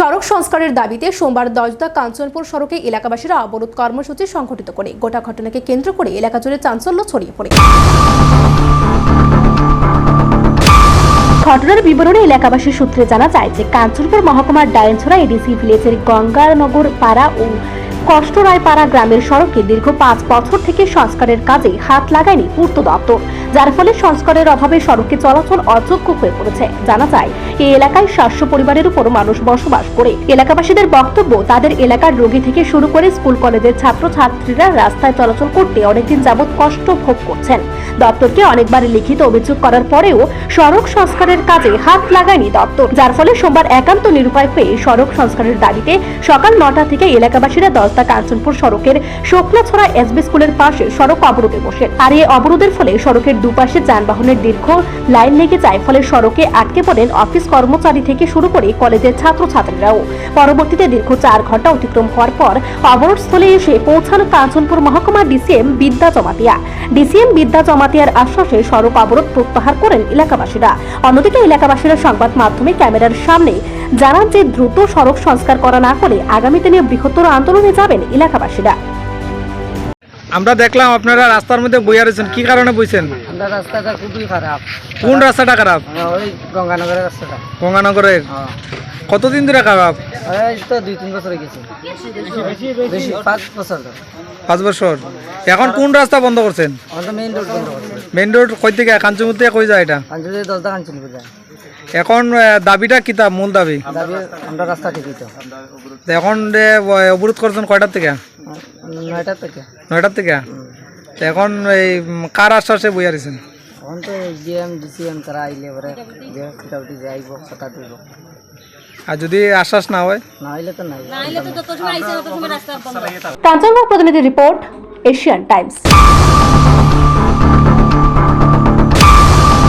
সড়ক সংস্কারের দাবিতে সোমবার দশদা কাঞ্চনপুর সড়কে এলাকাবাসীরা অবরোধ কর্মসূচি সংঘটিত করে। গোটা ঘটনাকে কেন্দ্র করে এলাকা জুড়ে চাঞ্চল্য ছড়িয়ে পড়ে। ঘটনার বিবরণে এলাকাবাসীর সূত্রে জানা যায় যে কাঞ্চনপুর মহকুমার ডায়নছড়া এডিসি ভিলেজের গঙ্গানগর পাড়া ও কষ্টরায়পাড়া গ্রামের সড়কে দীর্ঘ পাঁচ বছর থেকে সংস্কারের কাজে হাত লাগায়নি পূর্ত দপ্তর, যার ফলে সংস্কারের অভাবে সড়কে চলাচল অযোগ্য হয়ে পড়েছে। জানা যায়, এই এলাকায় সাতশো পরিবারের উপর মানুষ বসবাস করে। এলাকাবাসীদের বক্তব্য, তাদের এলাকার রোগী থেকে শুরু করে স্কুল কলেজের ছাত্রছাত্রীরা রাস্তায় চলাচল করতে অনেকদিন যাবৎ কষ্ট ভোগ করছেন। দপ্তরকে অনেকবার লিখিত অভিযোগ করার পরেও সড়ক সংস্কারের কাজে হাত লাগায়নি দপ্তর, যার ফলে সোমবার একান্ত নিরুপায় হয়ে সড়ক সংস্কারের দাবিতে সকাল নটা থেকে এলাকাবাসীরা দশটা কাঞ্চনপুর সড়কের শুক্লাছড়া এসবি স্কুলের পাশে সড়ক অবরোধে বসে। আর এই অবরোধের ফলে সড়কের দুপাশে যানবাহনের দীর্ঘ লাইন লেগে যায়, ফলে সড়কে আটকে পড়েন অফিস কর্মচারী থেকে শুরু করে কলেজের ছাত্রছাত্রীরাও। পরবর্তীতে দীর্ঘ চার ঘণ্টা অতিক্রম হওয়ার পর অবরোধস্থলে এসে পৌঁছানো কাঞ্চনপুর মহকুমা ডিসিএম বিদ্যা জমাতিয়া। ডিসিএম বিদ্যা জমাতিয়ার আশ্বাসে সড়ক অবরোধ প্রত্যাহার করেন এলাকাবাসীরা। অন্যদিকে এলাকাবাসীরা সংবাদ মাধ্যমে ক্যামেরার সামনে জানান যে দ্রুত সড়ক সংস্কার করা না করে আগামী দিনে বৃহত্তর আন্দোলনে যাবেন এলাকাবাসীরা। আমরা দেখলাম আপনারা রাস্তার মধ্যে বইয়া রয়েছেন। কি কারণে বইছেন? আমরা রাস্তাটা খুবই খারাপ। কোন রাস্তাটা খারাপ? ওই গঙ্গানগরের রাস্তাটা। গঙ্গানগরের হ্যাঁ। কতদিন ধরে খারাপ? এই তো দুই তিন বছর গেছে। বেশি পাঁচ বছর। পাঁচ বছর। এখন কোন রাস্তা বন্ধ করছেন? মেইন রোড বন্ধ করছে। মেইন রোড কই থেকে? কাঞ্চনপুর থেকে কই যায় এটা? কাঞ্চনপুর যায়। এখন দাবিটা কিতা মূল দাবি? দাবি আমরা রাস্তা ঠিকই তো। তো এখন অবরোধ করছেন কয়টার থেকে? নয়টার থেকে। নয়টার থেকে? তো এখন এই কার আশ্বাসে বইয়া রয়েছেন এখন তো জিএম ডিসিএম তারা আইলে পরে যে কথা দিব। আর যদি আশ্বাস না হয়? না হইলে তো নাই। কাঞ্চনপুর প্রতিনিধি রিপোর্ট এশিয়ান টাইমস।